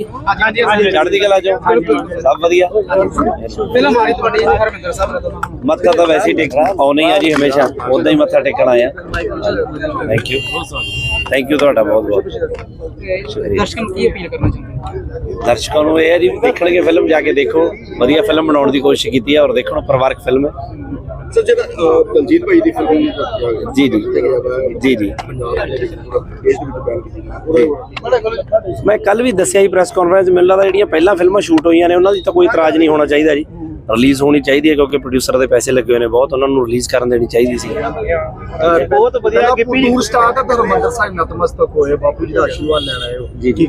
ਚੜ੍ਹਦੀ ਕਲਾ ਚੋਂ ਸਭ ਵਧੀਆ। ਆ ਰਹੀ ਤੁਹਾਡੀ ਹਰਮਿੰਦਰ ਸਾਹਿਬ ਮੱਥਾ ਤਾਂ ਵੈਸੇ ਹੀ ਟੇਕਣਾ ਆਉਣੇ ਆ ਜੀ ਹਮੇਸ਼ਾ। ਉਦਾਂ ਹੀ ਮੱਥਾ ਟੇਕਣ ਆਇਆ ਥੈਂਕ ਯੂ ਥੈਂਕ ਯੂ ਤੁਹਾਡਾ ਬਹੁਤ ਬਹੁਤ ਦਰਸ਼ਕਾਂ ਨੂੰ ਕੀ ਅਪੀਲ ਕਰਨਾ ਚਾਹੁੰਦੇ ਹੋ? ਦਰਸ਼ਕਾਂ ਨੂੰ ਇਹ ਹੈ ਜੀ ਦੇਖਣਗੇ ਫਿਲਮ ਜਾ ਕੇ ਦੇਖੋ। ਵਧੀਆ ਫਿਲਮ ਬਣਾਉਣ ਦੀ ਕੋਸ਼ਿਸ਼ ਕੀਤੀ ਹੈ ਔਰ ਦੇਖਣੋ ਪਰਿਵਾਰਕ ਫਿਲਮ ਹੈ। ਸਰ ਜਿਹੜਾ ਦਲਜੀਤ ਭਾਈ ਦੀ ਫਿਲਮ ਜੀ ਜੀ। ਜੀ ਜੀ। ਮੈਂ ਕੱਲ ਵੀ ਦੱਸਿਆ ਸੀ ਪ੍ਰੈਸ ਕਾਨਫਰੰਸ ਮੈਨੂੰ ਲੱਗਦਾ ਜਿਹੜੀਆਂ ਪਹਿਲਾਂ ਫਿਲਮਾਂ ਸ਼ੂਟ ਹੋਈਆਂ ਨੇ ਉਹਨਾਂ ਦੀ ਤਾਂ ਕੋਈ ਇਤਰਾਜ਼ ਨਹੀਂ ਹੋਣਾ ਚਾਹੀਦਾ ਜੀ। ਰਿਲੀਜ਼ ਹੋਣੀ ਚਾਹੀਦੀ ਹੈ ਕਿਉਂਕਿ ਪ੍ਰੋਡਿਊਸਰ ਦੇ ਪੈਸੇ ਲੱਗੇ ਹੋਏ ਨੇ ਬਹੁਤ ਉਹਨਾਂ ਨੂੰ ਰਿਲੀਜ਼ ਕਰਨ ਦੇਣੀ ਚਾਹੀਦੀ ਸੀ। ਬਹੁਤ ਵਧੀਆ ਗਿੱਪੀ ਟੂਰ ਸਟਾਰਟ ਹੈ ਤਾਂ ਹਰਮੰਦਰ ਸਾਹਿਬ ਨਤਮਸਤਕ ਹੋਏ ਬਾਪੂ ਜੀ ਦਾ ਆਸ਼ੀਰਵਾਦ ਲੈਣ ਆਏ ਹੋ। ਜੀ ਜੀ।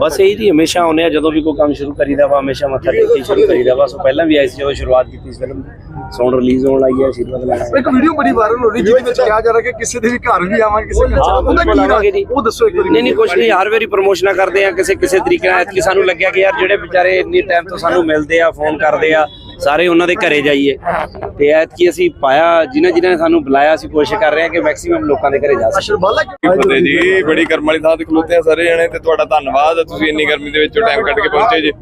ਬਸ ਇਹੀ ਜੀ ਹਮੇਸ਼ਾ ਆਉਂਦੇ ਆ ਜਦੋਂ ਵੀ ਕੋਈ ਕੰਮ ਸ਼ੁਰੂ ਕਰੀਦਾ ਵਾ ਹਮੇਸ਼ਾ ਮੱਥਾ ਟੇਕ ਕੇ ਸ਼ੁਰੂ ਕਰੀਦਾ ਵਾ। ਸੋ ਪਹਿਲਾਂ ਵੀ ਆਈ ਸੀ ਜਦੋਂ ਸ਼ੁਰੂਆਤ ਕੀਤੀ ਇਸ ਫਿਲਮ ਸੌਂਡ ਰਿਲੀਜ਼ ਹੋਣ ਲੱਗੀ ਹੈ ਆਸ਼ੀਰਵਾਦ ਲੈਣਾ ਇੱਕ ਵੀਡੀਓ ਬੜੀ ਵਾਇਰਲ ਹੋ ਰਹੀ ਜਿਹਦੇ ਵਿੱਚ ਕਿਹਾ ਜਾ ਰਿਹਾ ਕਿ ਕਿਸੇ ਦੇ ਵੀ ਘਰ ਵੀ ਆਵਾਂਗੇ ਕਿਸੇ ਦੇ ਉਹਦਾ ਕੀ। ਉਹ ਦੱਸੋ ਇੱਕ ਵਾਰੀ। ਨਹੀਂ ਨਹੀਂ ਕੁਛ ਨਹੀਂ ਹਰ ਵਾਰੀ ਪ੍ਰੋਮੋਸ਼ਨਾਂ ਕਰਦੇ ਆ ਕਿਸੇ ਕਿਸੇ ਤਰੀਕੇ ਨਾਲ। ਕਿ ਸਾਨੂੰ ਲੱਗਿਆ ਕਿ ਯਾਰ ਜਿਹੜੇ ਵਿਚਾਰੇ ਇੰਨੀ ਟਾਈਮ ਤੋਂ ਸਾਨੂੰ ਮਿਲਦੇ ਆ ਫੋਨ ਕਰਦੇ ਆ ਸਾਰੇ ਉਹਨਾਂ ਦੇ ਘਰੇ ਜਾਈਏ। ਤੇ ਐਤਕੀ ਅਸੀਂ ਪਾਇਆ ਜਿਨ੍ਹਾਂ ਜਿਨ੍ਹਾਂ ਨੇ ਸਾਨੂੰ ਬੁਲਾਇਆ ਅਸੀਂ ਕੋਸ਼ਿਸ਼ ਕਰ ਰਹੇ ਹਾਂ ਕਿ ਮੈਕਸਿਮਮ ਲੋਕਾਂ ਦੇ ਘਰੇ ਜਾ ਸਕੀਏ। ਫਤਿਹ ਜੀ ਬੜੀ ਕਰਮ ਵਾਲੀ ਥਾਂ ਤੇ ਖਲੋਤੇ ਆ ਸਾਰੇ ਜਣੇ ਤੇ ਤੁਹਾਡਾ ਧੰਨਵਾਦ ਤੁਸੀਂ ਇੰਨੀ ਗਰਮੀ ਦੇ ਵਿੱਚੋਂ ਟਾਈਮ ਕੱਢ ਕੇ ਪਹੁੰਚੇ ਜੀ।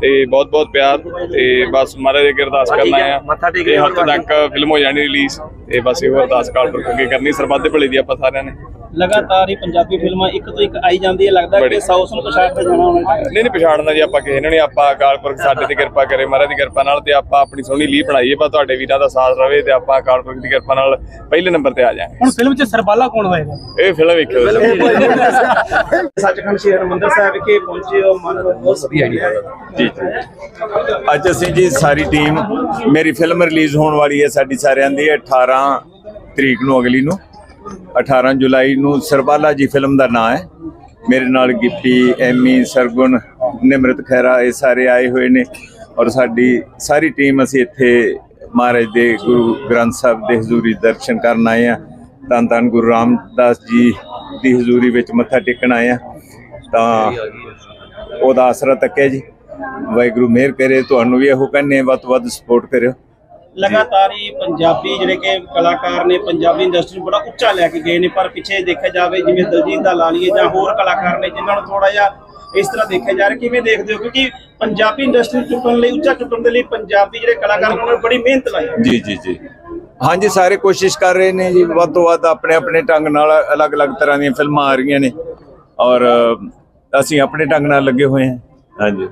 ਤੇ ਬਹੁਤ ਬਹੁਤ ਪਿਆਰ ਤੇ ਬਸ ਮਹਾਰਾਜ ਦੇ ਅਰਦਾਸ ਕਰਨਾ ਆ। ਮੱਥਾ ਟੇਕ ਹਫ਼ਤੇ ਤੱਕ ਫਿਲਮ ਹੋ ਜਾਣੀ ਰਿਲੀਜ਼ ਤੇ ਬਸ ਇਹੋ ਅਰਦਾਸ ਕਾਲ ਪਰ ਅੱਗੇ ਕਰਨੀ ਸਰਬੱਤ ਦੇ ਭਲੇ ਦੀ ਆਪਾਂ ਸਾਰਿਆਂ ਨੇ। ਲਗਾਤਾਰ ਹੀ ਪੰਜਾਬੀ ਫਿਲਮਾਂ ਇੱਕ ਤੋਂ ਇੱਕ ਆਈ ਜਾਂਦੀ ਹੈ ਲੱਗਦਾ। ਕਿ ਸਾਊਥ ਨੂੰ ਪਛਾੜ ਜਾਣਾ ਹੋਣਾ ਨਹੀਂ ਨਹੀਂ ਪਛਾੜਨਾ ਜੀ ਆਪਾਂ ਕਿਸੇ ਨੂੰ ਨਹੀਂ ਆਪਾਂ ਅਕਾਲ ਪੁਰਖ ਸਾਡੇ ਤੇ ਕਿਰਪਾ ਕਰੇ ਮਹਾਰਾਜ ਦੀ ਕਿਰਪਾ ਨਾਲ ਤੇ ਆਪਾਂ ਆਪਣੀ ਸੋਹਣੀ ਲੀਹ ਬਣਾਈਏ ਬਸ ਤੁਹਾਡੇ ਵੀਰਾਂ ਦਾ ਸਾਥ ਰਵੇ ਤੇ ਆਪਾਂ ਅਕਾਲ ਪੁਰਖ ਦੀ ਕਿਰਪਾ ਨਾਲ ਪਹਿਲੇ ਨੰਬਰ ਤੇ ਆ ਜਾਵਾਂਗੇ। ਹੁਣ ਫਿਲਮ 'ਚ ਸਰਬਾਲਾ ਕੌਣ ਹੋਏਗਾ? ਇਹ ਫਿਲਮ ਵੇਖਿਓ ਸੱਚਖੰਡ ਸ਼੍ਰੀ ਹਰਿਮੰਦਰ ਸਾਹਿਬ ਵਿਖੇ ਪਹੁੰਚੇ ਹੋ ਮਨ ਬਹੁਤ ਵਧੀਆ ਜੀ ਜੀ। ਅੱਜ ਅਸੀਂ ਜੀ ਸਾਰੀ ਟੀਮ ਮੇਰੀ ਫਿਲਮ ਰਿਲੀਜ਼ ਹੋਣ ਵਾਲੀ ਹੈ ਸਾਡੀ ਸਾਰਿਆਂ ਦੀ 18 ਤਰੀਕ ਨੂੰ ਅਗਲੀ ਨੂੰ। 18 ਜੁਲਾਈ ਨੂੰ ਸਰਬਾਲਾ ਜੀ ਫਿਲਮ ਦਾ ਨਾਂ ਹੈ। ਮੇਰੇ ਨਾਲ ਗਿੱਪੀ, ਐਮੀ, ਸਰਗੁਣ, ਨਿਮਰਤ ਖੈਰਾ ਇਹ ਸਾਰੇ ਆਏ ਹੋਏ ਨੇ ਔਰ ਸਾਡੀ ਸਾਰੀ ਟੀਮ ਅਸੀਂ ਇੱਥੇ ਮਹਾਰਾਜ ਦੇ ਗੁਰੂ ਗ੍ਰੰਥ ਸਾਹਿਬ ਦੇ ਹਜ਼ੂਰੀ ਦਰਸ਼ਨ ਕਰਨ ਆਏ ਆ ਧੰਨ ਧੰਨ ਗੁਰੂ ਰਾਮਦਾਸ ਜੀ ਦੀ ਹਜ਼ੂਰੀ ਵਿੱਚ ਮੱਥਾ ਟੇਕਣ ਆਏ ਆ ਤਾਂ ਉਹਦਾ ਆਸਰਾ ਤੱਕਿਆ ਜੀ। ਵਾਹਿਗੁਰੂ ਮਿਹਰ ਕਰੇ, ਤੁਹਾਨੂੰ ਵੀ ਇਹੋ ਕਹਿੰਨੇ ਵੱਧ ਤੋਂ ਵੱਧ ਸਪੋਰਟ ਕਰਿਓ। ਲਗਾਤਾਰ ਹੀ ਪੰਜਾਬੀ ਜਿਹੜੇ ਕਿ ਕਲਾਕਾਰ ਨੇ, ਪੰਜਾਬੀ ਇੰਡਸਟਰੀ ਨੂੰ ਬੜਾ ਉੱਚਾ ਲੈ ਕੇ ਗਏ ਨੇ, ਪਰ ਪਿੱਛੇ ਦੇਖਿਆ ਜਾਵੇ ਜਿਵੇਂ ਦਲਜੀਤ ਦਾ ਲਾ ਜਾਂ ਹੋਰ ਕਲਾਕਾਰ ਨੇ ਜਿਨ੍ਹਾਂ ਨੂੰ ਥੋੜਾ ਜਿਹਾ ਇਸ ਤਰ੍ਹਾਂ ਦੇਖਿਆ ਜਾ ਰਿਹਾ, ਕਿਵੇਂ ਦੇਖਦੇ ਹੋ? ਕਿਉਂਕਿ ਪੰਜਾਬੀ ਇੰਡਸਟਰੀ ਚੁੱਕਣ ਲਈ, ਉੱਚਾ ਚੁੱਕਣ ਦੇ ਲਈ ਪੰਜਾਬੀ ਜਿਹੜੇ ਕਲਾਕਾਰ ਉਹਨਾਂ ਨੇ ਬੜੀ ਮਿਹਨਤ ਲਾਈ ਜੀ ਜੀ ਜੀ। ਹਾਂਜੀ, ਸਾਰੇ ਕੋਸ਼ਿਸ਼ ਕਰ ਰਹੇ ਨੇ ਜੀ, ਵੱਧ ਤੋਂ ਵੱਧ ਆਪਣੇ ਆਪਣੇ ਢੰਗ ਨਾਲ ਅਲੱਗ-ਅਲੱਗ ਤਰ੍ਹਾਂ ਦੀਆਂ ਫਿਲਮਾਂ ਆ ਰਹੀਆਂ ਨੇ ਔਰ ਅਸੀਂ ਆਪਣੇ ਢੰਗ ਨਾਲ ਲੱਗੇ ਹੋਏ ਹਾਂ। ਹਾਂਜੀ।